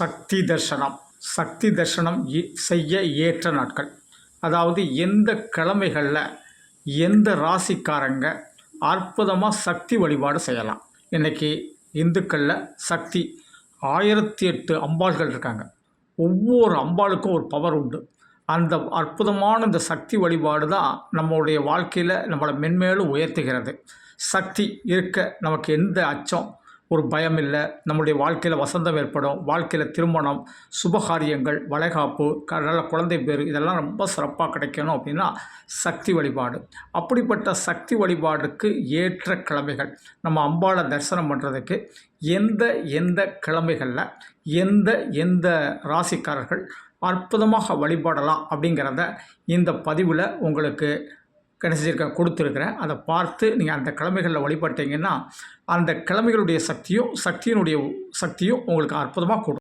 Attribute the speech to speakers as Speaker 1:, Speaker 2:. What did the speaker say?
Speaker 1: சக்தி தர்ஷனம். சக்தி தர்ஷனம் இ- செய்ய ஏற்ற நாட்கள். அதாவது எந்த கிழமைகளில் எந்த ராசிக்காரங்க அற்புதமாக சக்தி வழிபாடு செய்யலாம். இன்றைக்கி இந்துக்களில் சக்தி ஆயிரத்தி எட்டு அம்பாள்கள் இருக்காங்க. ஒவ்வொரு அம்பாளுக்கும் ஒரு பவர் உண்டு. அந்த அற்புதமான இந்த சக்தி வழிபாடு தான் நம்மளுடைய வாழ்க்கையில் நம்மளை மென்மேலும் உயர்த்துகிறது. சக்தி இருக்க நமக்கு எந்த அச்சம் ஒரு பயம் இல்லை. நம்முடைய வாழ்க்கையில் வசந்தம் ஏற்படும். வாழ்க்கையில் திருமணம் சுபகாரியங்கள் வளைகாப்பு நல்ல குழந்தை பேர் இதெல்லாம் ரொம்ப சிறப்பாக கிடைக்கணும் அப்படின்னா சக்தி வழிபாடு. அப்படிப்பட்ட சக்தி வழிபாடுக்கு ஏற்ற கிழமைகள். நம்ம அம்பாளை தரிசனம் பண்ணுறதுக்கு எந்த எந்த கிழமைகளில் எந்த எந்த ராசிக்காரர்கள் அற்புதமாக வழிபடலாம் அப்படிங்கிறத இந்த பதிவில் உங்களுக்கு கிடைச்சிருக்க கொடுத்துருக்குறேன். அதை பார்த்து நீங்கள் அந்த கிழமைகளில் வழிபட்டீங்கன்னா அந்த கிழமைகளுடைய சக்தியும் சக்தியினுடைய சக்தியும் உங்களுக்கு அற்புதமாக கொடுக்கும்.